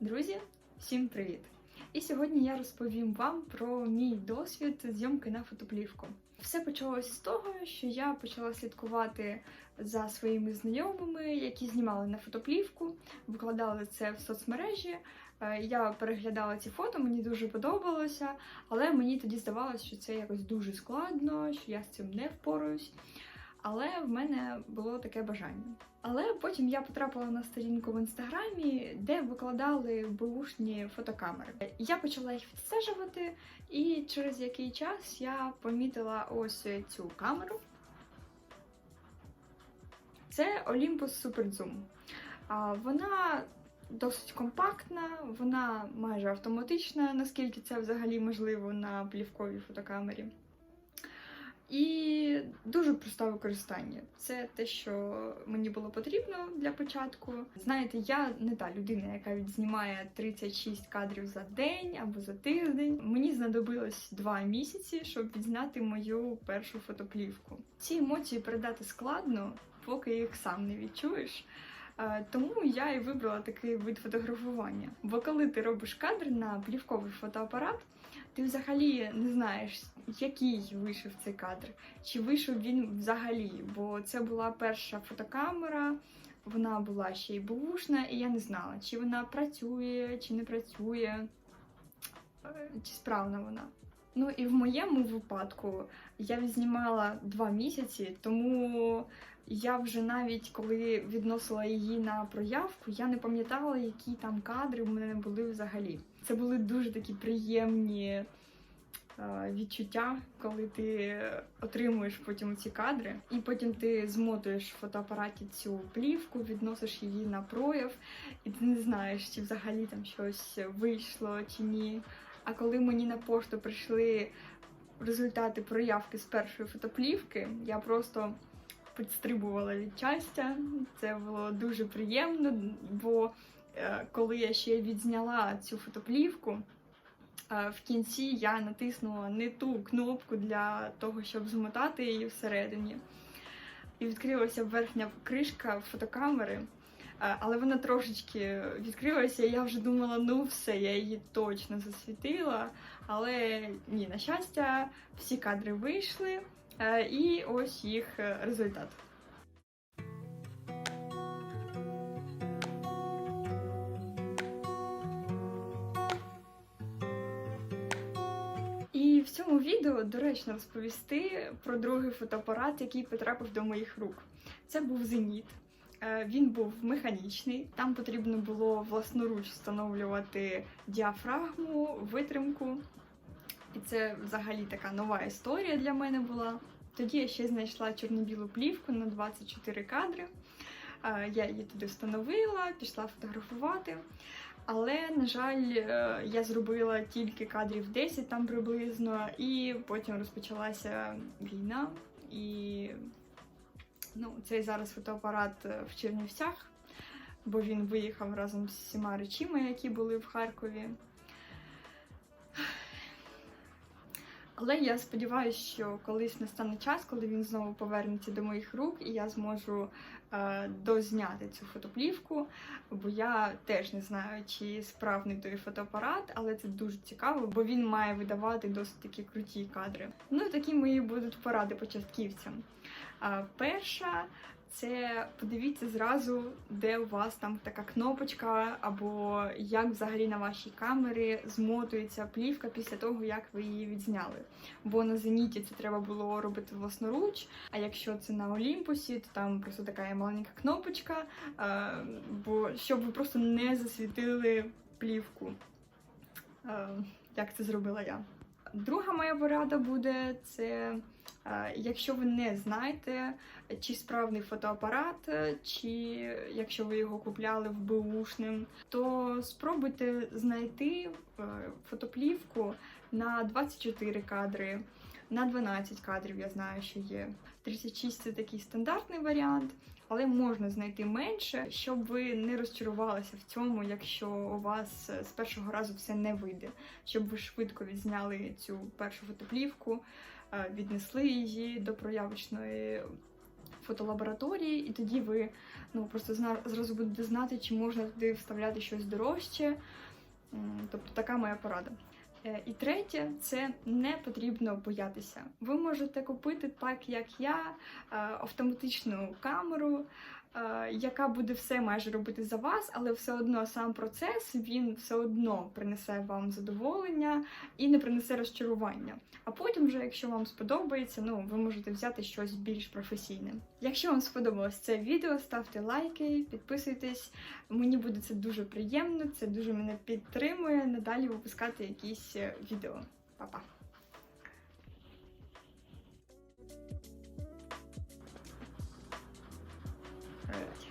Друзі, всім привіт! І сьогодні я розповім вам про мій досвід зйомки на фотоплівку. Все почалося з того, що я почала слідкувати за своїми знайомими, які знімали на фотоплівку, викладали це в соцмережі. Е, Я переглядала ці фото, мені дуже подобалося, але мені тоді здавалося, що це якось дуже складно, що я з цим не впораюсь. Але в мене було таке бажання. Але потім я потрапила на сторінку в інстаграмі, де викладали бушні фотокамери. Я почала їх відстежувати, і через який час я помітила ось цю камеру. Це Olympus Super Zoom. Вона досить компактна, вона майже автоматична, наскільки це взагалі можливо на плівковій фотокамері. І дуже просте використання. Це те, що мені було потрібно для початку. Знаєте, я не та людина, яка відзнімає 36 кадрів за день або за тиждень. Мені знадобилось два місяці, щоб відзняти мою першу фотоплівку. Ці емоції передати складно, поки їх сам не відчуєш. Е, Тому я і вибрала такий вид фотографування. Бо коли ти робиш кадр на плівковий фотоапарат, ти взагалі не знаєш, який вийшов цей кадр, чи вийшов він взагалі. Бо це була перша фотокамера, вона була ще й бушна, і я не знала, чи вона працює, чи не працює, е, чи справна вона. Ну і в моєму випадку я відзнімала два місяці, тому я вже навіть коли відносила її на проявку, я не пам'ятала, які там кадри в мене були взагалі. Це були дуже такі приємні е, відчуття, коли ти отримуєш потім ці кадри, і потім ти змотуєш в фотоапараті цю плівку, відносиш її на прояв, і ти не знаєш, чи взагалі там щось вийшло чи ні. А коли мені на пошту прийшли результати проявки з першої фотоплівки, я просто підстрибувала від щастя. Це було дуже приємно, бо е, коли я ще відзняла цю фотоплівку, е, в кінці я натиснула не ту кнопку для того, щоб змотати її всередині. І відкрилася верхня кришка фотокамери. Е, Але вона трошечки відкрилася, і я вже думала, ну все, я її точно засвітила. Але ні, на щастя, всі кадри вийшли, е, і ось їх е, результат. І в цьому відео доречно розповісти про другий фотоапарат, який потрапив до моїх рук. Це був Зеніт. Е, Він був механічний, там потрібно було власноруч встановлювати діафрагму, витримку. І це взагалі така нова історія для мене була. Тоді я ще знайшла чорно-білу плівку на 24 кадри. Е, Я її туди встановила, пішла фотографувати. Але, на жаль, е, я зробила тільки кадрів 10 там приблизно, і потім розпочалася війна. І ну, цей зараз фотоапарат е, в Чернівцях, бо він виїхав разом з всіма речима, які були в Харкові. Але я сподіваюся, що колись настане час, коли він знову повернеться до моїх рук, і я зможу е, дозняти цю фотоплівку, бо я теж не знаю, чи справний той фотоапарат, але це дуже цікаво, бо він має видавати досить такі круті кадри. Ну такі мої будуть поради початківцям. Перша це подивіться зразу, де у вас там така кнопочка, або як взагалі на вашій камері змотується плівка після того, як ви її відзняли. Бо на зеніті це треба було робити власноруч. А якщо це на Олімпусі, то там просто така маленька кнопочка, е, бо щоб ви просто не засвітили плівку, е, як це зробила я. Друга моя порада буде це. Е, Якщо ви не знаєте, чи справний фотоапарат, е, чи якщо ви його купляли в бушним, то спробуйте знайти е, фотоплівку на 24 кадри, на 12 кадрів, я знаю, що є. 36 це такий стандартний варіант, але можна знайти менше, щоб ви не розчарувалися в цьому, якщо у вас з першого разу все не вийде, щоб ви швидко відзняли цю першу фотоплівку, е, віднесли її до проявочної фотолабораторії, і тоді ви ну просто зразу будете знати, чи можна туди вставляти щось дорожче. Тобто така моя порада. Е, І третє, це не потрібно боятися. Ви можете купити так, як я, е, автоматичну камеру, яка буде все майже робити за вас, але все одно сам процес він все одно принесе вам задоволення і не принесе розчарування. А потім, вже, якщо вам сподобається, ну ви можете взяти щось більш професійне. Якщо вам сподобалось це відео, ставте лайки, підписуйтесь. Мені буде це дуже приємно, це дуже мене підтримує надалі випускати якісь е, відео. Па-па! Evet.